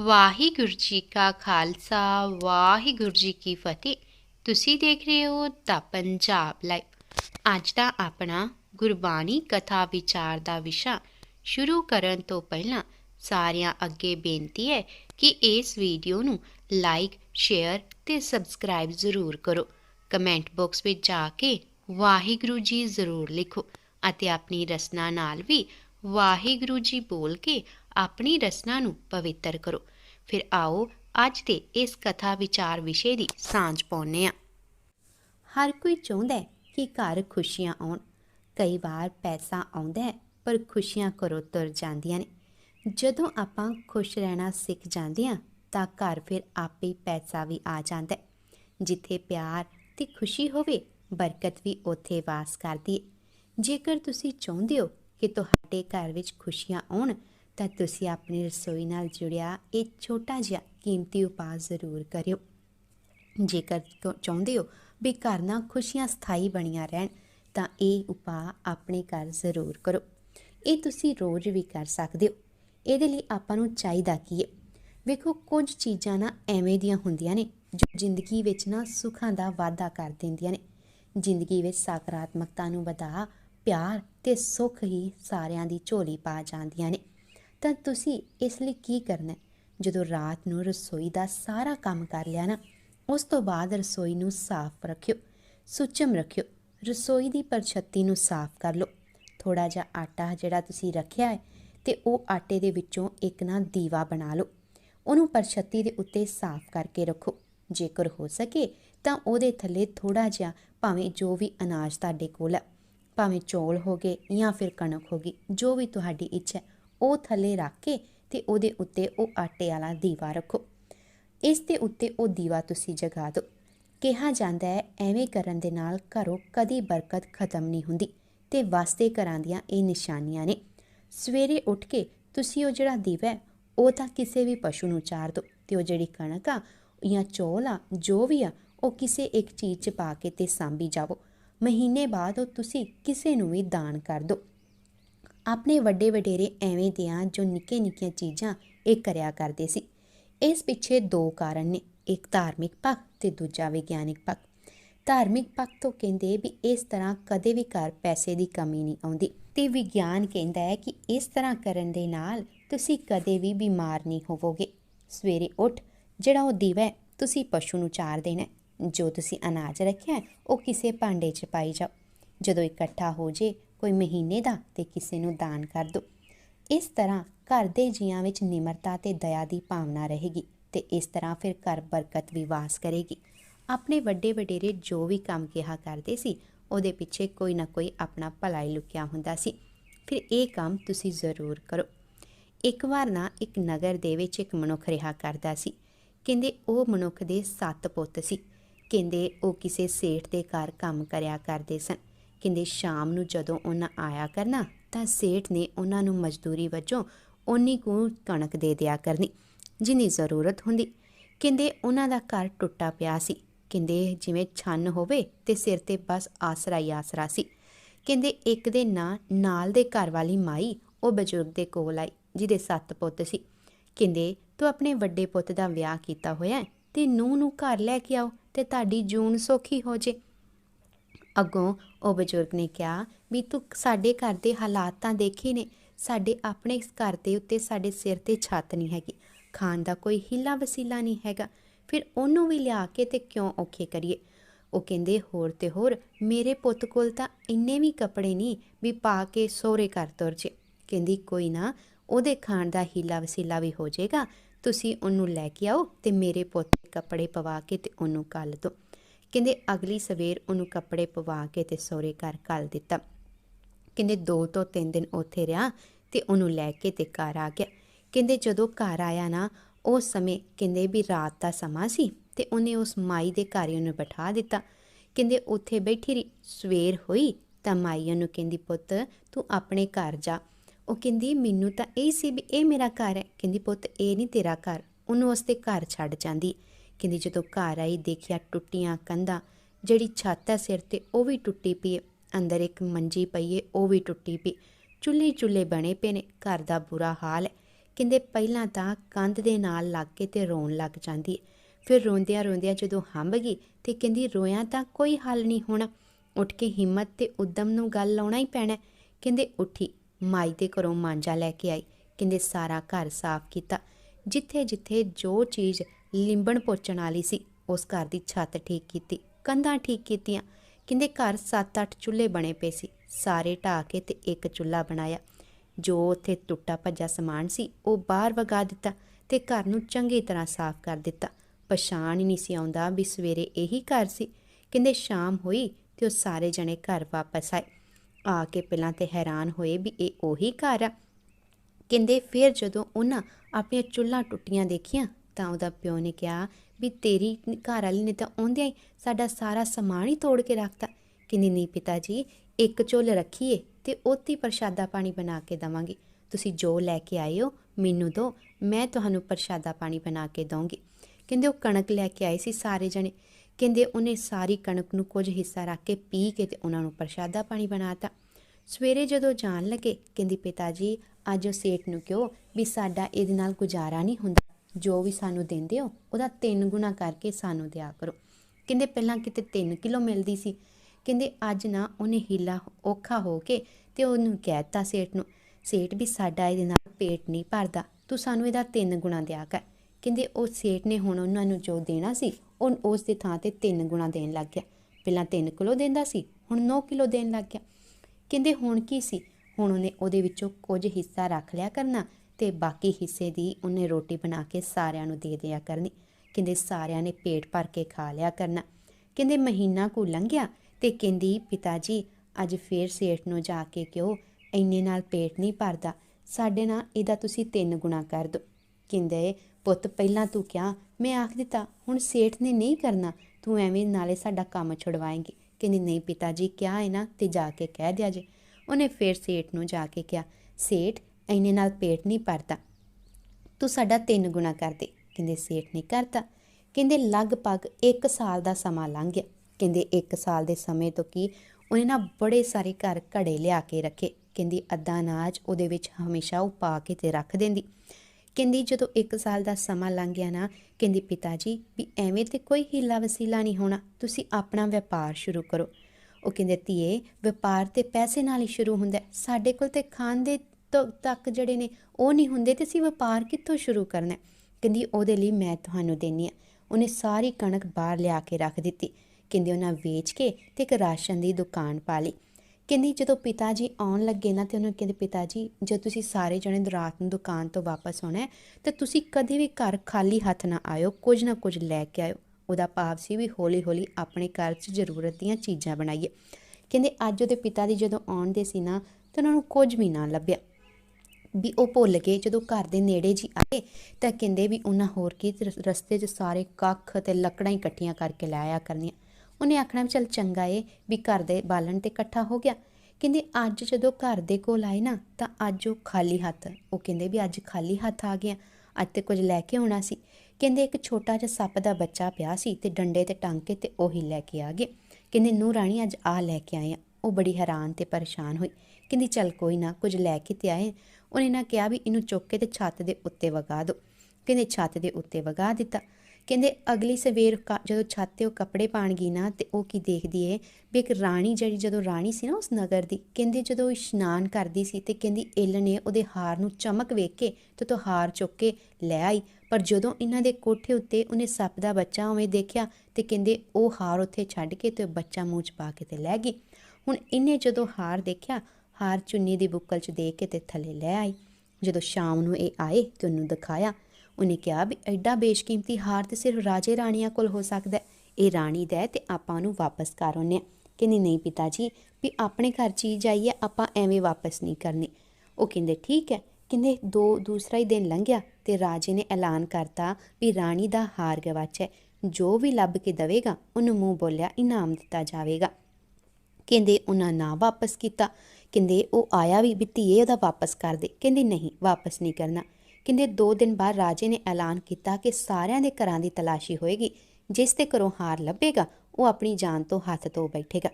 ਵਾਹਿਗੁਰੂ ਜੀ ਕਾ ਖਾਲਸਾ, ਵਾਹਿਗੁਰੂ ਜੀ ਕੀ ਫਤਿਹ। ਤੁਸੀਂ ਦੇਖ ਰਹੇ ਹੋ ਦਾ ਪੰਜਾਬ ਲਾਈਵ। ਅੱਜ ਦਾ ਆਪਣਾ ਗੁਰਬਾਣੀ ਕਥਾ ਵਿਚਾਰ ਦਾ ਵਿਸ਼ਾ ਸ਼ੁਰੂ ਕਰਨ ਤੋਂ ਪਹਿਲਾਂ ਸਾਰਿਆਂ ਅੱਗੇ ਬੇਨਤੀ ਹੈ ਕਿ ਇਸ ਵੀਡੀਓ ਨੂੰ ਲਾਈਕ, ਸ਼ੇਅਰ ਤੇ ਸਬਸਕ੍ਰਾਈਬ ਜ਼ਰੂਰ ਕਰੋ। ਕਮੈਂਟ ਬਾਕਸ ਵਿੱਚ ਜਾ ਕੇ ਵਾਹਿਗੁਰੂ ਜੀ ਜ਼ਰੂਰ ਲਿਖੋ ਅਤੇ ਆਪਣੀ ਰਸਨਾ ਨਾਲ ਵੀ ਵਾਹਿਗੁਰੂ ਜੀ ਬੋਲ ਕੇ ਆਪਣੀ ਰਸਨਾ ਨੂੰ ਪਵਿੱਤਰ ਕਰੋ। ਫਿਰ ਆਓ ਅੱਜ ਦੇ ਇਸ ਕਥਾ ਵਿਚਾਰ ਵਿਸ਼ੇ ਦੀ ਸਾਂਝ ਪਾਉਂਦੇ ਹਾਂ। ਹਰ ਕੋਈ ਚਾਹੁੰਦਾ ਹੈ ਕਿ ਘਰ ਖੁਸ਼ੀਆਂ ਆਉਣ। ਕਈ ਵਾਰ ਪੈਸਾ ਆਉਂਦਾ ਹੈ, ਪਰ ਖੁਸ਼ੀਆਂ ਘਰੋਂ ਤੁਰ ਜਾਂਦੀਆਂ ਨੇ। ਜਦੋਂ ਆਪਾਂ ਖੁਸ਼ ਰਹਿਣਾ ਸਿੱਖ ਜਾਂਦੇ ਹਾਂ, ਤਾਂ ਘਰ ਫਿਰ ਆਪੇ ਪੈਸਾ ਵੀ ਆ ਜਾਂਦਾ ਜਿੱਥੇ ਪਿਆਰ ਤੇ ਖੁਸ਼ੀ ਹੋਵੇ, ਬਰਕਤ ਵੀ ਉੱਥੇ ਵਾਸ ਕਰਦੀ ਹੈ। ਜੇਕਰ ਤੁਸੀਂ ਚਾਹੁੰਦੇ ਹੋ ਕਿ ਤੁਹਾਡੇ ਘਰ ਵਿੱਚ ਖੁਸ਼ੀਆਂ ਆਉਣ, ਤਾਂ ਤੁਸੀਂ ਆਪਣੀ ਰਸੋਈ ਨਾਲ ਜੁੜਿਆ ਇਹ ਛੋਟਾ ਜਿਹਾ ਕੀਮਤੀ ਉਪਾਅ ਜ਼ਰੂਰ ਕਰਿਓ। ਜੇਕਰ ਚਾਹੁੰਦੇ ਹੋ ਵੀ ਘਰ ਨਾਲ ਖੁਸ਼ੀਆਂ ਸਥਾਈ ਬਣੀਆਂ ਰਹਿਣ, ਤਾਂ ਇਹ ਉਪਾਅ ਆਪਣੇ ਘਰ ਜ਼ਰੂਰ ਕਰੋ। ਇਹ ਤੁਸੀਂ ਰੋਜ਼ ਵੀ ਕਰ ਸਕਦੇ ਹੋ। ਇਹਦੇ ਲਈ ਆਪਾਂ ਨੂੰ ਚਾਹੀਦਾ ਕੀ ਹੈ? ਵੇਖੋ, ਕੁਝ ਚੀਜ਼ਾਂ ਨਾ ਐਵੇਂ ਦੀਆਂ ਹੁੰਦੀਆਂ ਨੇ, ਜੋ ਜ਼ਿੰਦਗੀ ਵਿੱਚ ਨਾ ਸੁੱਖਾਂ ਦਾ ਵਾਅਦਾ ਕਰ ਦਿੰਦੀਆਂ ਨੇ। ਜ਼ਿੰਦਗੀ ਵਿੱਚ ਸਕਾਰਾਤਮਕਤਾ ਨੂੰ ਵਧਾ ਪਿਆਰ ਤੇ ਸੁੱਖ ਹੀ ਸਾਰਿਆਂ ਦੀ ਝੋਲੀ ਪਾ ਜਾਂਦੀਆਂ ਨੇ। ਤਾਂ ਤੁਸੀਂ ਇਸ ਲਈ ਕੀ ਕਰਨਾ ਜਦੋਂ ਰਾਤ ਨੂੰ ਰਸੋਈ ਦਾ ਸਾਰਾ ਕੰਮ ਕਰ ਲਿਆ ਨਾ, ਉਸ ਤੋਂ ਬਾਅਦ ਰਸੋਈ ਨੂੰ ਸਾਫ਼ ਰੱਖਿਓ, ਸੁਚਮ ਰੱਖਿਓ, ਰਸੋਈ ਦੀ ਪਰਛੱਤੀ ਨੂੰ ਸਾਫ਼ ਕਰ ਲਓ। ਥੋੜਾ ਜਿਹਾ ਆਟਾ ਜਿਹੜਾ ਤੁਸੀਂ ਰੱਖਿਆ ਹੈ ਤੇ ਉਹ ਆਟੇ ਦੇ ਵਿੱਚੋਂ ਇੱਕ ਨਾ ਦੀਵਾ ਬਣਾ ਲਓ। ਉਹਨੂੰ ਪਰਛੱਤੀ ਦੇ ਉੱਤੇ ਸਾਫ਼ ਕਰਕੇ ਰੱਖੋ। ਜੇਕਰ ਹੋ ਸਕੇ ਤਾਂ ਉਹਦੇ ਥੱਲੇ ਥੋੜਾ ਜਿਹਾ ਭਾਵੇਂ ਜੋ ਵੀ ਅਨਾਜ ਤੁਹਾਡੇ ਕੋਲ ਹੈ ਭਾਵੇਂ ਚੌਲ ਹੋ ਗਏ ਜਾਂ ਫਿਰ ਕਣਕ ਹੋ ਗਈ, ਜੋ ਵੀ ਤੁਹਾਡੀ ਇੱਛਾ ਉਹ ਥੱਲੇ ਰੱਖ ਕੇ ਤੇ ਉਹਦੇ ਉੱਤੇ ਉਹ ਆਟੇ ਵਾਲਾ ਦੀਵਾ ਰੱਖੋ। ਇਸ ਦੇ ਉੱਤੇ ਉਹ ਦੀਵਾ ਤੁਸੀਂ ਜਗਾ ਦਿਓ। ਕਿਹਾ ਜਾਂਦਾ ਹੈ, ਐਵੇਂ ਕਰਨ ਦੇ ਨਾਲ ਘਰੋਂ ਕਦੀ ਬਰਕਤ ਖਤਮ ਨਹੀਂ ਹੁੰਦੀ ਤੇ ਵਾਸਤੇ ਘਰਾਂ ਦੀਆਂ ਇਹ ਨਿਸ਼ਾਨੀਆਂ ਨੇ। ਸਵੇਰੇ ਉੱਠ ਕੇ ਤੁਸੀਂ ਉਹ ਜਿਹੜਾ ਦੀਵਾ ਹੈ, ਉਹ ਤਾਂ ਕਿਸੇ ਵੀ ਪਸ਼ੂ ਨੂੰ ਚਾਰ ਦਿਓ ਤੇ ਉਹ ਜਿਹੜੀ ਕਣਕ ਆ ਜਾਂ ਚੌਲ ਆ, ਜੋ ਵੀ ਆ, ਉਹ ਕਿਸੇ ਇੱਕ ਚੀਜ਼ 'ਚ ਪਾ ਕੇ ਤੇ ਸਾਂਭੀ ਜਾਵੋ। ਮਹੀਨੇ ਬਾਅਦ ਉਹ ਤੁਸੀਂ ਕਿਸੇ ਨੂੰ ਵੀ ਦਾਨ ਕਰ ਦਿਓ ਆਪਣੇ ਵੱਡੇ ਵਡੇਰੇ ਐਵੇਂ ਦੇ ਆ ਜੋ ਨਿੱਕੇ ਨਿੱਕੀਆਂ ਚੀਜ਼ਾਂ ਇਹ ਕਰਿਆ ਕਰਦੇ ਸੀ। ਇਸ ਪਿੱਛੇ ਦੋ ਕਾਰਨ ਨੇ, ਇੱਕ ਧਾਰਮਿਕ ਪੱਖ ਤੇ ਦੂਜਾ ਵਿਗਿਆਨਿਕ ਪੱਖ। ਧਾਰਮਿਕ ਪੱਖ ਤੋਂ ਕਹਿੰਦੇ ਵੀ ਇਸ ਤਰ੍ਹਾਂ ਕਦੇ ਵੀ ਘਰ ਪੈਸੇ ਦੀ ਕਮੀ ਨਹੀਂ ਆਉਂਦੀ। ਤੇ ਵਿਗਿਆਨ ਕਹਿੰਦਾ ਹੈ ਕਿ ਇਸ ਤਰ੍ਹਾਂ ਕਰਨ ਦੇ ਨਾਲ ਤੁਸੀਂ ਕਦੇ ਵੀ ਬਿਮਾਰ ਨਹੀਂ ਹੋਵੋਗੇ। ਸਵੇਰੇ ਉੱਠ, ਜਿਹੜਾ ਉਹ ਦੀਵਾ ਤੁਸੀਂ ਪਸ਼ੂ ਨੂੰ ਚਾਰ ਦੇਣਾ ਜੋ ਤੁਸੀਂ ਅਨਾਜ ਰੱਖਿਆ ਉਹ ਕਿਸੇ ਭਾਂਡੇ 'ਚ ਪਾਈ ਜਾਓ। ਜਦੋਂ ਇਕੱਠਾ ਹੋ ਜੇ ਕੋਈ ਮਹੀਨੇ ਦਾ ਤੇ ਕਿਸੇ ਨੂੰ ਦਾਨ ਕਰ ਦਿਓ ਇਸ ਤਰ੍ਹਾਂ ਘਰ ਦੇ ਜੀਆਂ ਵਿੱਚ ਨਿਮਰਤਾ ਤੇ ਦਇਆ ਦੀ ਭਾਵਨਾ ਰਹੇਗੀ ਤੇ ਇਸ ਤਰ੍ਹਾਂ ਫਿਰ ਘਰ ਬਰਕਤ ਵੀ ਵਾਸ ਕਰੇਗੀ। ਆਪਣੇ ਵੱਡੇ ਵਡੇਰੇ ਜੋ ਵੀ ਕੰਮ ਕਿਹਾ ਕਰਦੇ ਸੀ, ਉਹਦੇ ਪਿੱਛੇ ਕੋਈ ਨਾ ਕੋਈ ਆਪਣਾ ਭਲਾਈ ਲੁਕਿਆ ਹੁੰਦਾ ਸੀ। ਫਿਰ ਇਹ ਕੰਮ ਤੁਸੀਂ ਜ਼ਰੂਰ ਕਰੋ। ਇੱਕ ਵਾਰ ਨਾ ਇੱਕ ਨਗਰ ਦੇ ਵਿੱਚ ਇੱਕ ਮਨੁੱਖ ਰਿਹਾ ਕਰਦਾ ਸੀ। ਕਹਿੰਦੇ ਉਹ ਮਨੁੱਖ ਦੇ ਸੱਤ ਪੁੱਤ ਸੀ। ਕਹਿੰਦੇ ਉਹ ਕਿਸੇ ਸੇਠ ਦੇ ਘਰ ਕੰਮ ਕਰਿਆ ਕਰਦੇ ਸਨ। ਕਹਿੰਦੇ ਸ਼ਾਮ ਨੂੰ ਜਦੋਂ ਉਹਨਾਂ ਆਇਆ ਕਰਨਾ, ਤਾਂ ਸੇਠ ਨੇ ਉਹਨਾਂ ਨੂੰ ਮਜ਼ਦੂਰੀ ਵਜੋਂ ਉਨੀ ਕੁ ਕਣਕ ਦੇ ਦਿਆ ਕਰਨੀ, ਜਿੰਨੀ ਜ਼ਰੂਰਤ ਹੁੰਦੀ। ਕਹਿੰਦੇ ਉਹਨਾਂ ਦਾ ਘਰ ਟੁੱਟਾ ਪਿਆ ਸੀ। ਕਹਿੰਦੇ ਜਿਵੇਂ ਛੰਨ ਹੋਵੇ ਤੇ ਸਿਰ ਤੇ ਬਸ ਆਸਰਾ ਹੀ ਆਸਰਾ ਸੀ। ਕਹਿੰਦੇ ਇੱਕ ਦੇ ਨਾਂ, ਨਾਲ ਦੇ ਘਰ ਵਾਲੀ ਮਾਈ, ਉਹ ਬਜ਼ੁਰਗ ਦੇ ਕੋਲ ਆਈ, ਜਿਹਦੇ ਸੱਤ ਪੁੱਤ ਸੀ। ਕਹਿੰਦੇ, ਤੂੰ ਆਪਣੇ ਵੱਡੇ ਪੁੱਤ ਦਾ ਵਿਆਹ ਕੀਤਾ ਹੋਇਆ ਹੈ ਤੇ ਨੂੰ ਨੂੰ ਘਰ ਲੈ ਕੇ ਆਓ ਤੇ ਤੁਹਾਡੀ ਜੂਨ ਸੌਖੀ ਹੋ ਜੇ। ਅੱਗੋਂ ਉਹ ਬਜ਼ੁਰਗ ਨੇ ਕਿਹਾ, ਵੀ ਤੂੰ ਸਾਡੇ ਘਰ ਦੇ ਹਾਲਾਤ ਤਾਂ ਦੇਖੇ ਨੇ, ਸਾਡੇ ਆਪਣੇ ਇਸ ਘਰ ਦੇ ਉੱਤੇ ਸਾਡੇ ਸਿਰ ਤੇ ਛੱਤ ਨਹੀਂ ਹੈਗੀ, ਖਾਣ ਦਾ ਕੋਈ ਹਿੱਲਾ ਵਸੀਲਾ ਨਹੀਂ ਹੈਗਾ, ਫਿਰ ਉਹਨੂੰ ਵੀ ਲਿਆ ਕੇ ਤੇ ਕਿਉਂ ਔਖੇ ਕਰੀਏ? ਉਹ ਕਹਿੰਦੇ, ਹੋਰ ਤੇ ਹੋਰ, ਮੇਰੇ ਪੁੱਤ ਕੋਲ ਤਾਂ ਇੰਨੇ ਵੀ ਕੱਪੜੇ ਨਹੀਂ ਵੀ ਪਾ ਕੇ ਸੋਹਰੇ ਘਰ ਤੁਰ ਜੇ। ਕਹਿੰਦੀ, ਕੋਈ ਨਾ, ਉਹਦੇ ਖਾਣ ਦਾ ਹੀਲਾ ਵਸੀਲਾ ਵੀ ਹੋ ਜਾਏਗਾ ਤੁਸੀਂ ਉਹਨੂੰ ਲੈ ਕੇ ਆਓ ਤੇ ਮੇਰੇ ਪੁੱਤ ਕੱਪੜੇ ਪਵਾ ਕੇ ਤੇ ਉਹਨੂੰ ਕੱਲ ਦੋ। ਕਹਿੰਦੇ ਅਗਲੀ ਸਵੇਰ ਉਹਨੂੰ ਕੱਪੜੇ ਪਵਾ ਕੇ ਤੇ ਸੋਹਰੇ ਘਰ ਕੱਲ ਦਿੱਤਾ। ਕਹਿੰਦੇ 2 ਤੋਂ 3 ਦਿਨ ਉੱਥੇ ਰਿਹਾ ਤੇ ਉਹਨੂੰ ਲੈ ਕੇ ਤੇ ਘਰ ਆ ਗਿਆ। ਕਹਿੰਦੇ ਜਦੋਂ ਘਰ ਆਇਆ ਨਾ, ਉਸ ਸਮੇਂ ਕਹਿੰਦੇ ਵੀ ਰਾਤ ਦਾ ਸਮਾਂ ਸੀ ਤੇ ਉਹਨੇ ਉਸ ਮਾਈ ਦੇ ਘਰ ਉਹਨੂੰ ਬਿਠਾ ਦਿੱਤਾ। ਕਹਿੰਦੇ ਉੱਥੇ ਬੈਠੀ ਰਹੀ, ਸਵੇਰ ਹੋਈ ਤਾਂ ਮਾਈ ਉਹਨੂੰ ਕਹਿੰਦੀ, ਪੁੱਤ, ਤੂੰ ਆਪਣੇ ਘਰ ਜਾ। ਉਹ ਕਹਿੰਦੀ, ਮੈਨੂੰ ਤਾਂ ਇਹ ਸੀ ਵੀ ਇਹ ਮੇਰਾ ਘਰ ਹੈ। ਕਹਿੰਦੀ, ਪੁੱਤ, ਇਹ ਨਹੀਂ ਤੇਰਾ ਘਰ। ਉਹਨੂੰ ਉਸਦੇ ਘਰ ਛੱਡ ਜਾਂਦੀ। ਕਹਿੰਦੀ, ਜਦੋਂ ਘਰ ਆਈ, ਦੇਖਿਆ ਟੁੱਟੀਆਂ ਕੰਧਾਂ, ਜਿਹੜੀ ਛੱਤ ਹੈ ਸਿਰ ਤੇ, ਉਹ ਵੀ ਟੁੱਟੀ ਪਈ ਅੰਦਰ ਇੱਕ ਮੰਜੀ ਪਈ ਹੈ, ਉਹ ਵੀ ਟੁੱਟੀ ਪਈ। ਚੁੱਲ੍ਹੇ ਚੁੱਲ੍ਹੇ ਬਣੇ ਪਏ ਨੇ, ਘਰ ਦਾ ਬੁਰਾ ਹਾਲ ਹੈ। ਕਹਿੰਦੇ, ਪਹਿਲਾਂ ਤਾਂ ਕੰਧ ਦੇ ਨਾਲ ਲੱਗ ਕੇ ਤੇ ਰੋਣ ਲੱਗ ਜਾਂਦੀ ਹੈ। ਫਿਰ ਰੋਂਦਿਆਂ ਰੋਂਦਿਆਂ ਜਦੋਂ ਹੰਭ ਗਈ ਤੇ ਕਹਿੰਦੀ, ਰੋਇਆ ਤਾਂ ਕੋਈ ਹੱਲ ਨਹੀਂ ਹੋਣਾ। ਉੱਠ ਕੇ ਹਿੰਮਤ ਤੇ ਉਦਮ ਨੂੰ ਗੱਲ ਲਾਉਣਾ ਹੀ ਪੈਣਾ ਕਹਿੰਦੇ, ਉੱਠੀ। ਮਾਈ ਦੇ ਘਰੋਂ ਮਾਂਜਾ ਲੈ ਕੇ ਆਈ। ਕਹਿੰਦੇ, ਸਾਰਾ ਘਰ ਸਾਫ਼ ਕੀਤਾ। ਜਿੱਥੇ ਜਿੱਥੇ ਜੋ ਚੀਜ਼ ਲਿੰਬਣ ਪੋਚਣ ਵਾਲੀ ਸੀ, ਉਸ ਘਰ ਦੀ ਛੱਤ ਠੀਕ ਕੀਤੀ। ਕੰਧਾਂ ਠੀਕ ਕੀਤੀਆਂ। ਕਹਿੰਦੇ, ਘਰ 7-8 ਚੁੱਲ੍ਹੇ ਬਣੇ ਪਏ ਸੀ। ਸਾਰੇ ਢਾਹ ਕੇ ਤੇ ਇੱਕ ਚੁੱਲ੍ਹਾ ਬਣਾਇਆ। ਜੋ ਉੱਥੇ ਟੁੱਟਾ ਭੱਜਾ ਸਮਾਨ ਸੀ, ਉਹ ਬਾਹਰ ਵਗਾ ਦਿੱਤਾ ਤੇ ਘਰ ਨੂੰ ਚੰਗੀ ਤਰ੍ਹਾਂ ਸਾਫ਼ ਕਰ ਦਿੱਤਾ। ਪਛਾਣ ਹੀ ਨਹੀਂ ਸੀ ਆਉਂਦਾ ਵੀ ਸਵੇਰੇ ਇਹੀ ਘਰ ਸੀ। ਕਹਿੰਦੇ, ਸ਼ਾਮ ਹੋਈ ਤੇ ਉਹ ਸਾਰੇ ਜਣੇ ਘਰ ਵਾਪਸ ਆਏ। ਆ ਕੇ ਪਹਿਲਾਂ ਤੇ ਹੈਰਾਨ ਹੋਏ ਵੀ ਇਹ ਉਹੀ ਘਰ ਆ। ਕਹਿੰਦੇ ਫਿਰ ਜਦੋਂ ਉਹਨਾਂ ਆਪਣੀਆਂ ਚੁੱਲ੍ਹਾਂ ਟੁੱਟੀਆਂ ਦੇਖੀਆਂ ਤਾਂ ਉਹਦਾ ਪਿਓ ਨੇ ਕਿਹਾ ਵੀ ਤੇਰੀ ਘਰ ਵਾਲੀ ਨੇ ਤਾਂ ਆਉਂਦਿਆਂ ਹੀ ਸਾਡਾ ਸਾਰਾ ਸਮਾਨ ਹੀ ਤੋੜ ਕੇ ਰੱਖਤਾ। ਕਹਿੰਦੀ, ਨਹੀਂ ਪਿਤਾ ਜੀ ਇੱਕ ਚੁੱਲ੍ਹ ਰੱਖੀਏ ਤੇ ਉੱਥੇ ਹੀ ਪ੍ਰਸ਼ਾਦਾ ਪਾਣੀ ਬਣਾ ਕੇ ਦਵਾਂਗੀ। ਤੁਸੀਂ ਜੋ ਲੈ ਕੇ ਆਏ ਹੋ, ਮੈਨੂੰ ਦਿਓ ਮੈਂ ਤੁਹਾਨੂੰ ਪ੍ਰਸ਼ਾਦਾ ਪਾਣੀ ਬਣਾ ਕੇ ਦਵਾਂਗੀ ਕਹਿੰਦੇ ਉਹ ਕਣਕ ਲੈ ਕੇ ਆਏ ਸੀ ਸਾਰੇ ਜਣੇ। ਕਹਿੰਦੇ ਉਹਨੇ ਸਾਰੀ ਕਣਕ ਨੂੰ ਕੁਝ ਹਿੱਸਾ ਰੱਖ ਕੇ ਪੀ ਕੇ ਤੇ ਉਹਨਾਂ ਨੂੰ ਪ੍ਰਸ਼ਾਦਾ ਪਾਣੀ ਬਣਾਤਾ। ਸਵੇਰੇ ਜਦੋਂ ਜਾਣ ਲੱਗੇ, ਕਹਿੰਦੀ ਪਿਤਾ ਜੀ ਅੱਜ ਉਹ ਸੇਠ ਨੂੰ ਕਿਉਂ ਵੀ ਸਾਡਾ ਇਹਦੇ ਨਾਲ ਗੁਜ਼ਾਰਾ ਨਹੀਂ ਹੁੰਦਾ? ਜੋ ਵੀ ਸਾਨੂੰ ਦਿੰਦੇ ਹੋ, ਉਹਦਾ ਤਿੰਨ ਗੁਣਾ ਕਰਕੇ ਸਾਨੂੰ ਦਿਆ ਕਰੋ। ਕਹਿੰਦੇ, ਪਹਿਲਾਂ ਕਿਤੇ 3 ਕਿਲੋ ਮਿਲਦੀ ਸੀ। ਕਹਿੰਦੇ, ਅੱਜ ਨਾ ਉਹਨੇ ਹੀਲਾ ਔਖਾ ਹੋ ਕੇ ਤੇ ਉਹਨੂੰ ਕਹਿਤਾ ਸੇਠ ਨੂੰ, ਸੇਠ ਵੀ ਸਾਡਾ ਇਹਦੇ ਨਾਲ ਪੇਟ ਨਹੀਂ ਭਰਦਾ, ਤੂੰ ਸਾਨੂੰ ਇਹਦਾ ਤਿੰਨ ਗੁਣਾ ਦਿਆ ਕਰ। ਕਹਿੰਦੇ, ਉਹ ਸੇਠ ਨੇ ਹੁਣ ਉਹਨਾਂ ਨੂੰ ਜੋ ਦੇਣਾ ਸੀ ਉਹ ਉਸ ਦੀ ਥਾਂ ਤੇ ਤਿੰਨ ਗੁਣਾ ਦੇਣ ਲੱਗ ਗਿਆ। ਪਹਿਲਾਂ 3 ਕਿਲੋ ਦਿੰਦਾ ਸੀ, ਹੁਣ 9 ਕਿਲੋ ਦੇਣ ਲੱਗ ਗਿਆ। ਕਹਿੰਦੇ ਹੁਣ ਕੀ ਸੀ? ਹੁਣ ਉਹਨੇ ਉਹਦੇ ਵਿੱਚੋਂ ਕੁਝ ਹਿੱਸਾ ਰੱਖ ਲਿਆ ਕਰਨਾ ਤੇ ਬਾਕੀ ਹਿੱਸੇ ਦੀ ਉਹਨੇ ਰੋਟੀ ਬਣਾ ਕੇ ਸਾਰਿਆਂ ਨੂੰ ਦੇ ਦਿਆ ਕਰਨੀ। ਕਹਿੰਦੇ ਸਾਰਿਆਂ ਨੇ ਪੇਟ ਭਰ ਕੇ ਖਾ ਲਿਆ ਕਰਨਾ। ਕਹਿੰਦੇ ਮਹੀਨਾ ਕੁ ਲੰਘਿਆ ਤੇ ਕਹਿੰਦੀ ਪਿਤਾ ਜੀ ਅੱਜ ਫੇਰ ਸੇਠ ਨੂੰ ਜਾ ਕੇ ਕਿਉਂ ਇੰਨੇ ਨਾਲ ਪੇਟ ਨਹੀਂ ਭਰਦਾ? ਸਾਡੇ ਨਾਲ ਇਹਦਾ ਤੁਸੀਂ ਤਿੰਨ ਗੁਣਾ ਕਰ ਦਿਓ ਕਹਿੰਦੇ, ਪੁੱਤ, ਪਹਿਲਾਂ ਤੂੰ ਕਿਹਾ ਮੈਂ ਆਖ ਦਿੱਤਾ, ਹੁਣ ਸੇਠ ਨੇ ਨਹੀਂ ਕਰਨਾ, ਤੂੰ ਐਵੇਂ ਨਾਲੇ ਸਾਡਾ ਕੰਮ ਛੁਡਵਾਏਂਗੀ। ਕਹਿੰਦੀ, ਨਹੀਂ ਪਿਤਾ ਜੀ ਕਿਹਾ ਹੈ ਨਾ, ਤੇ ਜਾ ਕੇ ਕਹਿ ਦਿਆ ਜੇ। ਉਹਨੇ ਫੇਰ ਸੇਠ ਨੂੰ ਜਾ ਕੇ ਕਿਹਾ, ਸੇਠ ਇੰਨੇ ਨਾਲ ਪੇਟ ਨਹੀਂ ਭਰਦਾ। ਤੂੰ ਸਾਡਾ ਤਿੰਨ ਗੁਣਾ ਕਰ ਦੇ। ਕਹਿੰਦੇ, ਸੇਠ ਨੇ ਕਰਤਾ। ਕਹਿੰਦੇ, ਲਗਭਗ 1 ਸਾਲ ਦਾ ਸਮਾਂ ਲੰਘ ਗਿਆ। ਕਹਿੰਦੇ 1 ਸਾਲ ਦੇ ਸਮੇਂ ਤੋਂ ਕੀ ਉਹਨੇ ਨਾ ਬੜੇ ਸਾਰੇ ਘਰ ਘੜੇ ਲਿਆ ਕੇ ਰੱਖੇ। ਕਹਿੰਦੀ, ਅੱਧਾ ਅਨਾਜ ਉਹਦੇ ਵਿੱਚ ਹਮੇਸ਼ਾ ਉਹ ਪਾ ਕੇ ਤੇ ਰੱਖ ਦਿੰਦੀ। ਕਹਿੰਦੀ ਜਦੋਂ 1 ਸਾਲ ਦਾ ਸਮਾਂ ਲੰਘ ਗਿਆ ਨਾ, ਕਹਿੰਦੀ ਪਿਤਾ ਜੀ, ਵੀ ਐਵੇਂ ਤੇ ਕੋਈ ਹੀਲਾ ਵਸੀਲਾ ਨਹੀਂ ਹੋਣਾ, ਤੁਸੀਂ ਆਪਣਾ ਵਪਾਰ ਸ਼ੁਰੂ ਕਰੋ। ਉਹ ਕਹਿੰਦੇ, ਧੀਏ, ਵਪਾਰ ਤੇ ਪੈਸੇ ਨਾਲ ਹੀ ਸ਼ੁਰੂ ਹੁੰਦਾ ਸਾਡੇ ਕੋਲ ਤੇ ਖਾਣ ਦੇ ਤੋਂ, ਤੱਕ ਜਿਹੜੇ ਨੇ, ਉਹ ਨਹੀਂ ਹੁੰਦੇ ਤੇ ਅਸੀਂ ਵਪਾਰ ਕਿੱਥੋਂ ਸ਼ੁਰੂ ਕਰਨਾ ਕਹਿੰਦੀ, ਉਹਦੇ ਲਈ ਮੈਂ ਤੁਹਾਨੂੰ ਦੇਣੀ ਆ ਉਹਨੇ ਸਾਰੀ ਕਣਕ ਬਾਹਰ ਲਿਆ ਕੇ ਰੱਖ ਦਿੱਤੀ। ਕਹਿੰਦੇ, ਉਹਨਾਂ ਵੇਚ ਕੇ ਤੇ ਇੱਕ ਰਾਸ਼ਨ ਦੀ ਦੁਕਾਨ ਪਾ ਲਈ। ਕਹਿੰਦੀ ਜਦੋਂ ਪਿਤਾ ਜੀ ਆਉਣ ਲੱਗੇ ਨਾ ਤੇ ਉਹਨਾਂ ਕਹਿੰਦੇ ਪਿਤਾ ਜੀ ਜਦ ਤੁਸੀਂ ਸਾਰੇ ਜਣੇ ਰਾਤ ਨੂੰ ਦੁਕਾਨ ਤੋਂ ਵਾਪਸ ਆਉਣਾ ਹੈ, ਤੇ ਤੁਸੀਂ ਕਦੇ ਵੀ ਘਰ ਖਾਲੀ ਹੱਥ ਨਾ ਆਇਓ ਕੁਝ ਨਾ ਕੁਝ ਲੈ ਕੇ ਆਇਓ। ਉਹਦਾ ਭਾਵ ਸੀ ਵੀ ਹੌਲੀ ਹੌਲੀ ਆਪਣੇ ਘਰ 'ਚ ਜ਼ਰੂਰਤ ਦੀਆਂ ਚੀਜ਼ਾਂ ਬਣਾਈਏ। ਕਹਿੰਦੇ ਅੱਜ ਉਹਦੇ ਪਿਤਾ ਦੀ ਜਦੋਂ ਆਉਣ ਦੇ ਸੀ ਨਾ ਤੇ ਉਹਨਾਂ ਨੂੰ ਕੁਝ ਵੀ ਨਾ ਲੱਭਿਆ। ਵੀ ਉਹ ਭੁੱਲ ਗਏ ਜਦੋਂ ਘਰ ਦੇ ਨੇੜੇ ਜੀ ਆਏ ਤਾਂ ਕਹਿੰਦੇ ਵੀ ਉਹਨਾਂ ਹੋਰ ਕੀ ਰਸਤੇ 'ਚ ਸਾਰੇ ਕੱਖ ਤੇ ਲੱਕੜਾਂ ਇਕੱਠੀਆਂ ਕਰਕੇ ਲੈ ਆਇਆ ਕਰਨੀਆਂ। ਉਹਨੇ ਆਖਣਾ ਵੀ ਚੱਲ ਚੰਗਾ ਏ, ਵੀ ਘਰ ਦੇ ਬਾਲਣ ਤੇ ਇਕੱਠਾ ਹੋ ਗਿਆ। ਕਹਿੰਦੇ, ਅੱਜ ਜਦੋਂ ਘਰ ਦੇ ਕੋਲ ਆਏ ਨਾ, ਤਾਂ ਅੱਜ ਉਹ ਖਾਲੀ ਹੱਥ, ਉਹ ਕਹਿੰਦੇ ਵੀ ਅੱਜ ਖਾਲੀ ਹੱਥ ਆ ਗਿਆ। ਅੱਜ ਤੇ ਕੁਝ ਲੈ ਕੇ ਆਉਣਾ ਸੀ। ਕਹਿੰਦੇ, ਇੱਕ ਛੋਟਾ ਜਿਹਾ ਸੱਪ ਦਾ ਬੱਚਾ ਪਿਆ ਸੀ ਤੇ ਡੰਡੇ ਤੇ ਟੰਗ ਕੇ ਤੇ ਉਹੀ ਲੈ ਕੇ ਆ ਗਏ ਕਹਿੰਦੇ ਨੂੰ ਰਾਣੀ ਅੱਜ ਆ ਲੈ ਕੇ ਆਏ ਆ। ਉਹ ਬੜੀ ਹੈਰਾਨ ਤੇ ਪਰੇਸ਼ਾਨ ਹੋਈ। ਕਹਿੰਦੀ, ਚੱਲ ਕੋਈ ਨਾ, ਕੁਝ ਲੈ ਕੇ ਤੇ ਆਏ। ਉਹਨੇ ਨਾ ਕਿਹਾ ਵੀ ਇਹਨੂੰ ਚੁੱਕ ਕੇ ਤੇ ਛੱਤ ਦੇ ਉੱਤੇ ਵਗਾ ਦਿਓ। ਕਹਿੰਦੇ, ਛੱਤ ਦੇ ਉੱਤੇ ਵਗਾ ਦਿੱਤਾ। ਕਹਿੰਦੇ ਅਗਲੀ ਸਵੇਰ ਕ- ਜਦੋਂ ਛੱਤ ਤੇ ਉਹ ਕੱਪੜੇ ਪਾਣ ਗਈ ਨਾ, ਤੇ ਉਹ ਕੀ ਦੇਖਦੀ ਏ? ਵੀ ਇੱਕ ਰਾਣੀ ਜਿਹੜੀ ਜਦੋਂ ਰਾਣੀ ਸੀ ਨਾ ਉਸ ਨਗਰ ਦੀ, ਕਹਿੰਦੇ ਜਦੋਂ ਉਹ ਇਸ਼ਨਾਨ ਕਰਦੀ ਸੀ ਤੇ ਕਹਿੰਦੀ ਇੱਲ ਨੇ ਉਹਦੇ ਹਾਰ ਨੂੰ ਚਮਕ ਵੇਖ ਕੇ ਤੇ ਤੋਂ ਹਾਰ ਚੁੱਕ ਕੇ ਲੈ ਆਈ। ਪਰ ਜਦੋਂ ਇਹਨਾਂ ਦੇ ਕੋਠੇ ਉੱਤੇ ਉਹਨੇ ਸੱਪ ਦਾ ਬੱਚਾ ਉਵੇਂ ਦੇਖਿਆ ਤੇ ਕਹਿੰਦੇ ਉਹ ਹਾਰ ਉੱਥੇ ਛੱਡ ਕੇ ਤੇ ਉਹ ਬੱਚਾ ਮੂੰਹ 'ਚ ਪਾ ਕੇ ਤੇ ਲੈ ਗਈ। ਹੁਣ ਇਹਨੇ ਜਦੋਂ ਹਾਰ ਦੇਖਿਆ, ਹਾਰ ਚੁੰਨੀ ਦੀ ਬੁੱਕਲ 'ਚ ਦੇ ਕੇ ਤੇ ਥੱਲੇ ਲੈ ਆਈ। ਜਦੋਂ ਸ਼ਾਮ ਨੂੰ ਇਹ ਆਏ ਤੇ ਉਹਨੂੰ ਦਿਖਾਇਆ ਉਹਨੇ ਕਿਹਾ ਵੀ ਐਡਾ ਬੇਸ਼ਕੀਮਤੀ ਹਾਰ ਤੇ ਸਿਰਫ ਰਾਜੇ ਰਾਣੀਆਂ ਕੋਲ ਹੋ ਸਕਦਾ ਇਹ ਰਾਣੀ ਦਾ ਹੈ ਤੇ ਆਪਾਂ ਉਹਨੂੰ ਵਾਪਸ ਕਰ ਆਉਂਦੇ ਹਾਂ। ਕਹਿੰਦੀ, ਨਹੀਂ ਪਿਤਾ ਜੀ ਵੀ ਆਪਣੇ ਘਰ ਚੀਜ਼ ਆਈ ਹੈ, ਆਪਾਂ ਐਵੇਂ ਵਾਪਸ ਨਹੀਂ ਕਰਨੀ। ਉਹ ਕਹਿੰਦੇ, ਠੀਕ ਹੈ। ਕਹਿੰਦੇ, ਦੋ ਦੂਸਰਾ ਹੀ ਦਿਨ ਲੰਘਿਆ ਤੇ ਰਾਜੇ ਨੇ ਐਲਾਨ ਕਰਤਾ ਵੀ ਰਾਣੀ ਦਾ ਹਾਰ ਗਵਾਚਿਆ ਜੋ ਵੀ ਲੱਭ ਕੇ ਦਵੇਗਾ, ਉਹਨੂੰ ਮੂੰਹ ਬੋਲਿਆ, ਇਨਾਮ ਦਿੱਤਾ ਜਾਵੇਗਾ। ਕਹਿੰਦੇ, ਉਹਨਾਂ ਨਾ ਵਾਪਸ ਕੀਤਾ। ਕਹਿੰਦੇ, ਉਹ ਆਇਆ ਵੀ ਵੀ ਧੀਏ, ਉਹਦਾ ਵਾਪਸ ਕਰ ਦੇ। ਕਹਿੰਦੀ, ਨਹੀਂ, ਵਾਪਸ ਨਹੀਂ ਕਰਨਾ। ਕਹਿੰਦੇ 2 ਦਿਨ ਬਾਅਦ ਰਾਜੇ ਨੇ ਐਲਾਨ ਕੀਤਾ ਕਿ ਸਾਰਿਆਂ ਦੇ ਘਰਾਂ ਦੀ ਤਲਾਸ਼ੀ ਹੋਏਗੀ, ਜਿਸ ਦੇ ਘਰੋਂ ਹਾਰ ਲੱਭੇਗਾ, ਉਹ ਆਪਣੀ ਜਾਨ ਤੋਂ ਹੱਥ ਧੋ ਬੈਠੇਗਾ।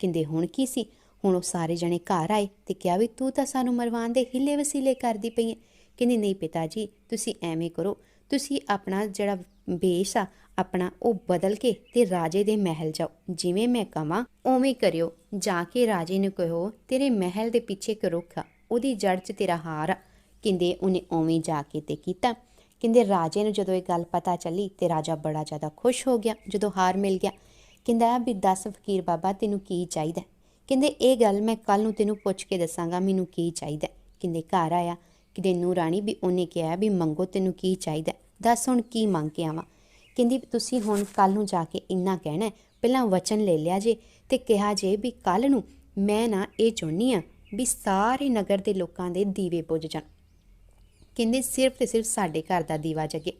ਕਹਿੰਦੇ ਹੁਣ ਕੀ ਸੀ? ਹੁਣ ਉਹ ਸਾਰੇ ਜਣੇ ਘਰ ਆਏ ਤੇ ਕਿਹਾ ਵੀ ਤੂੰ ਤਾਂ ਸਾਨੂੰ ਮਰਵਾਨ ਦੇ ਹਿੱਲੇ ਵਸੀਲੇ ਕਰਦੀ ਪਈ ਹੈ ਕਹਿੰਦੀ ਨਹੀਂ ਪਿਤਾ ਜੀ, ਤੁਸੀਂ ਐਵੇਂ ਕਰੋ, ਤੁਸੀਂ ਆਪਣਾ ਜਿਹੜਾ ਵੇਸ ਆ, ਆਪਣਾ ਉਹ ਬਦਲ ਕੇ ਤੇ ਰਾਜੇ ਦੇ ਮਹਿਲ ਜਾਓ। ਜਿਵੇਂ ਮੈਂ ਕਵਾਂ, ਉਵੇਂ ਕਰਿਓ। ਜਾ ਕੇ ਰਾਜੇ ਨੂੰ ਕਹੋ, ਤੇਰੇ ਮਹਿਲ ਦੇ ਪਿੱਛੇ ਇੱਕ ਰੁੱਖ ਆ, ਉਹਦੀ ਜੜ 'ਚ ਤੇਰਾ ਹਾਰ ਆ। ਕਹਿੰਦੇ ਉਹਨੇ ਉਵੇਂ ਜਾ ਕੇ ਤੇ ਕੀਤਾ। ਕਹਿੰਦੇ ਰਾਜੇ ਨੂੰ ਜਦੋਂ ਇਹ ਗੱਲ ਪਤਾ ਚੱਲੀ ਤੇ ਰਾਜਾ ਬੜਾ ਜ਼ਿਆਦਾ ਖੁਸ਼ ਹੋ ਗਿਆ, ਜਦੋਂ ਹਾਰ ਮਿਲ ਗਿਆ। ਕਹਿੰਦਾ ਵੀ ਦੱਸ ਫਕੀਰ ਬਾਬਾ, ਤੈਨੂੰ ਕੀ ਚਾਹੀਦਾ? ਕਹਿੰਦੇ ਇਹ ਗੱਲ ਮੈਂ ਕੱਲ ਨੂੰ ਤੈਨੂੰ ਪੁੱਛ ਕੇ ਦੱਸਾਂਗਾ, ਮੈਨੂੰ ਕੀ ਚਾਹੀਦਾ? ਕਹਿੰਦੇ ਘਰ ਆਇਆ। ਕਿਤੇ ਨੂੰ ਰਾਣੀ ਵੀ ਉਹਨੇ ਕਿਹਾ ਵੀ ਮੰਗੋ, ਤੈਨੂੰ ਕੀ ਚਾਹੀਦਾ? ਦੱਸ ਹੁਣ ਕੀ ਮੰਗ ਕੇ ਆਵਾਂ? ਕਹਿੰਦੀ ਤੁਸੀਂ ਹੁਣ ਕੱਲ ਨੂੰ ਜਾ ਕੇ ਇੰਨਾ ਕਹਿਣਾ ਪਹਿਲਾਂ ਵਚਨ ਲੈ ਲਿਆ ਜੇ ਤੇ ਕਿਹਾ ਜੇ ਵੀ ਕੱਲ ਨੂੰ ਮੈਂ ਨਾ ਇਹ ਚਾਹੁੰਦੀ ਆ ਵੀ ਸਾਰੇ ਨਗਰ ਦੇ ਲੋਕਾਂ ਦੇ ਦੀਵੇ ਬੁੱਝ ਜਾਣ। ਕਹਿੰਦੇ ਸਿਰਫ ਤੇ ਸਿਰਫ ਸਾਡੇ ਘਰ ਦਾ ਦੀਵਾ ਜਗੇ।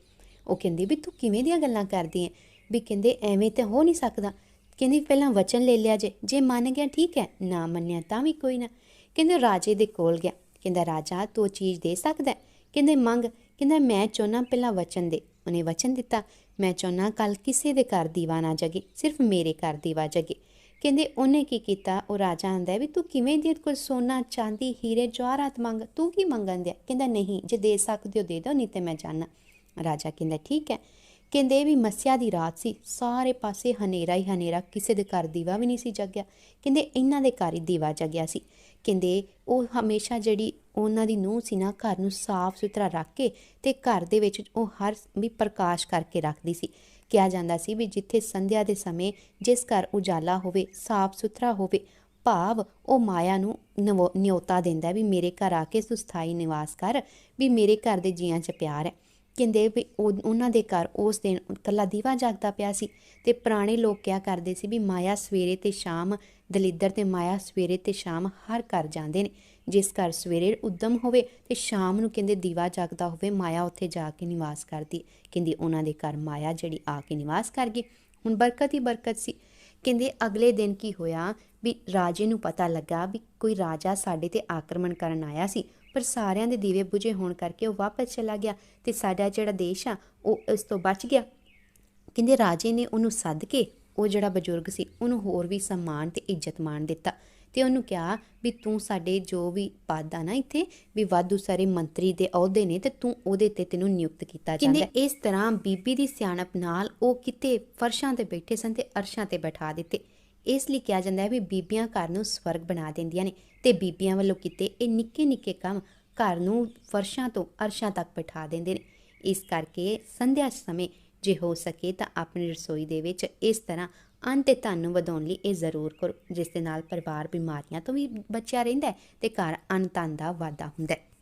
ਉਹ ਕਹਿੰਦੀ ਵੀ ਤੂੰ ਕਿਵੇਂ ਦੀਆਂ ਗੱਲਾਂ ਕਰਦੀ ਐ ਵੀ ਕਹਿੰਦੇ ਐਵੇਂ ਤੇ ਹੋ ਨਹੀਂ ਸਕਦਾ। ਕਹਿੰਦੀ ਪਹਿਲਾਂ ਵਚਨ ਲੈ ਲਿਆ ਜੇ। ਜੇ ਮੰਨ ਗਿਆ ਠੀਕ ਹੈ, ਨਾ ਮੰਨਿਆ ਤਾਂ ਵੀ ਕੋਈ ਨਾ। ਕਹਿੰਦੇ ਰਾਜੇ ਦੇ ਕੋਲ ਗਿਆ। ਕਹਿੰਦਾ, ਰਾਜਾ, ਤੂੰ ਚੀਜ਼ ਦੇ ਸਕਦਾ ਕਹਿੰਦੇ, ਮੰਗ। ਕਹਿੰਦਾ, ਮੈਂ ਚਾਹੁੰਦਾ ਪਹਿਲਾਂ ਵਚਨ ਦੇ। ਉਹਨੇ ਵਚਨ ਦਿੱਤਾ। ਮੈਂ ਚਾਹੁੰਦਾ ਕੱਲ ਕਿਸੇ ਦੇ ਘਰ ਦੀਵਾ ਨਾ ਜਗੇ, ਸਿਰਫ ਮੇਰੇ ਘਰ ਦੀਵਾ ਜਗੇ। ਕਹਿੰਦੇ, ਉਹਨੇ ਕੀ ਕੀਤਾ? ਉਹ ਰਾਜਾ ਆਂਦਾ ਵੀ, ਤੂੰ ਕਿਵੇਂ ਦੇ ਕੋਈ ਸੋਨਾ, ਚਾਂਦੀ, ਹੀਰੇ, ਜਵਾਹਰਾਤ ਮੰਗ? ਤੂੰ ਕੀ ਮੰਗਣ ਦਿਆ? ਕਹਿੰਦਾ, ਨਹੀਂ, ਜੇ ਦੇ ਸਕਦੇ ਹੋ, ਦੇ ਦਿਓ, ਨਹੀਂ ਤੇ ਮੈਂ ਜਾਣਾ ਰਾਜਾ ਕਹਿੰਦਾ, ਠੀਕ ਹੈ। ਕਹਿੰਦੇ ਵੀ ਮੱਸਿਆ ਦੀ ਰਾਤ ਸੀ, ਸਾਰੇ ਪਾਸੇ ਹਨੇਰਾ ਹੀ ਹਨੇਰਾ, ਕਿਸੇ ਦੇ ਘਰ ਦੀਵਾ ਵੀ ਨਹੀਂ ਸੀ ਜਗਿਆ। ਕਹਿੰਦੇ, ਇਹਨਾਂ ਦੇ ਘਰ ਹੀ ਦੀਵਾ ਜਗਿਆ ਸੀ। ਕਹਿੰਦੇ, ਉਹ ਹਮੇਸ਼ਾ ਜਿਹੜੀ ਉਹਨਾਂ ਦੀ ਨੂੰਹ ਸੀ ਨਾ, ਘਰ ਨੂੰ ਸਾਫ਼ ਸੁਥਰਾ ਰੱਖ ਕੇ ਤੇ ਘਰ ਦੇ ਵਿੱਚ ਉਹ ਹਰ ਵੀ ਪ੍ਰਕਾਸ਼ ਕਰਕੇ ਰੱਖਦੀ ਸੀ। ਕਿਹਾ ਜਾਂਦਾ ਸੀ ਵੀ ਜਿੱਥੇ ਸੰਧਿਆ ਦੇ ਸਮੇਂ ਜਿਸ ਘਰ ਉਜਾਲਾ ਹੋਵੇ, ਸਾਫ਼ ਸੁਥਰਾ ਹੋਵੇ, ਭਾਵ ਉਹ ਮਾਇਆ ਨੂੰ ਨਵੋ- ਨਿਯੋਤਾ ਦਿੰਦਾ ਵੀ ਮੇਰੇ ਘਰ ਆ ਕੇ ਸੁਸਥਾਈ ਨਿਵਾਸ ਕਰ, ਵੀ ਮੇਰੇ ਘਰ ਦੇ ਜੀਆਂ 'ਚ ਪਿਆਰ ਹੈ। ਕਹਿੰਦੇ ਵੀ ਉਹ- ਉਹਨਾਂ ਦੇ ਘਰ ਉਸ ਦਿਨ ਕੱਲਾ ਦੀਵਾ ਜਗਦਾ ਪਿਆ ਸੀ ਤੇ ਪੁਰਾਣੇ ਲੋਕ ਕਿਹਾ ਕਰਦੇ ਸੀ ਵੀ ਮਾਇਆ ਸਵੇਰੇ ਤੇ ਸ਼ਾਮ ਦਲਿੱਦਰ ਤੇ ਮਾਇਆ ਸਵੇਰੇ ਤੇ ਸ਼ਾਮ ਹਰ ਘਰ ਜਾਂਦੇ ਨੇ। ਜਿਸ ਘਰ ਸਵੇਰੇ ਉਦਮ ਹੋਵੇ ਤੇ ਸ਼ਾਮ ਨੂੰ ਕਹਿੰਦੇ ਦੀਵਾ ਜਗਦਾ ਹੋਵੇ, ਮਾਇਆ ਉੱਥੇ ਜਾ ਕੇ ਨਿਵਾਸ ਕਰਦੀ। ਕਹਿੰਦੀ ਉਹਨਾਂ ਦੇ ਘਰ ਮਾਇਆ ਜਿਹੜੀ ਆ ਕੇ ਨਿਵਾਸ ਕਰ ਗਈ। ਹੁਣ ਬਰਕਤ ਹੀ ਬਰਕਤ ਸੀ। ਕਹਿੰਦੇ ਅਗਲੇ ਦਿਨ ਕੀ ਹੋਇਆ ਵੀ ਰਾਜੇ ਨੂੰ ਪਤਾ ਲੱਗਾ ਵੀ ਕੋਈ ਰਾਜਾ ਸਾਡੇ ਤੇ ਆਕਰਮਣ ਕਰਨ ਆਇਆ ਸੀ, ਪਰ ਸਾਰਿਆਂ ਦੇ ਦੀਵੇ ਬੁਝੇ ਹੋਣ ਕਰਕੇ ਉਹ ਵਾਪਸ ਚਲਾ ਗਿਆ ਤੇ ਸਾਡਾ ਜਿਹੜਾ ਦੇਸ਼ ਆ, ਉਹ ਇਸ ਤੋਂ ਬਚ ਗਿਆ। ਕਹਿੰਦੇ ਰਾਜੇ ਨੇ ਉਹਨੂੰ ਸੱਦ ਕੇ, ਉਹ ਜਿਹੜਾ ਬਜ਼ੁਰਗ ਸੀ, ਉਹਨੂੰ ਹੋਰ ਵੀ ਸਨਮਾਨ ਤੇ ਇੱਜ਼ਤ ਮਾਣ ਦਿੱਤਾ। ਤੇ ਉਹਨੂੰ ਕਿਹਾ ਵੀ ਤੂੰ ਸਾਡੇ ਜੋ ਵੀ ਪਦ ਆ ਨਾ ਇੱਥੇ ਵੀ ਵਾਧੂ ਸਾਰੇ ਮੰਤਰੀ ਦੇ ਅਹੁਦੇ ਨੇ ਤੇ ਤੂੰ ਉਹਦੇ ਤੇ ਤੈਨੂੰ ਨਿਯੁਕਤ ਕੀਤਾ ਜਾਂਦਾ ਇਸ ਤਰ੍ਹਾਂ ਬੀਬੀ ਦੀ ਸਿਆਣਪ ਨਾਲ ਉਹ ਕਿਤੇ ਫਰਸ਼ਾਂ ਤੇ ਬੈਠੇ ਸਨ ਤੇ ਅਰਸ਼ਾਂ ਤੇ ਬਿਠਾ ਦਿੱਤੇ। ਇਸ ਲਈ ਕਿਹਾ ਜਾਂਦਾ ਹੈ ਵੀ ਬੀਬੀਆਂ ਘਰ ਨੂੰ ਸਵਰਗ ਬਣਾ ਦਿੰਦੀਆਂ ਨੇ ਤੇ ਬੀਬੀਆਂ ਵੱਲੋਂ ਕੀਤੇ ਇਹ ਨਿੱਕੇ ਨਿੱਕੇ ਕੰਮ ਘਰ ਨੂੰ ਫਰਸ਼ਾਂ ਤੋਂ ਅਰਸ਼ਾਂ ਤੱਕ ਬਿਠਾ ਦਿੰਦੇ ਨੇ। ਇਸ ਕਰਕੇ ਸੰਧਿਆ ਸਮੇਂ ਜੇ ਹੋ ਸਕੇ ਤਾਂ ਆਪਣੀ ਰਸੋਈ ਦੇ ਵਿੱਚ ਇਸ ਤਰ੍ਹਾਂ ਅੰਨ ਤੇ ਧਨ ਨੂੰ ਵਧਾਉਣ ਲਈ ਇਹ ਜ਼ਰੂਰ ਕਰੋ, ਜਿਸ ਦੇ ਨਾਲ ਪਰਿਵਾਰ ਬਿਮਾਰੀਆਂ ਤੋਂ ਵੀ ਬਚਿਆ ਰਹਿੰਦਾ ਹੈ ਤੇ ਘਰ ਅੰਨ ਧਨ ਦਾ ਵਾਧਾ ਹੁੰਦਾ ਹੈ।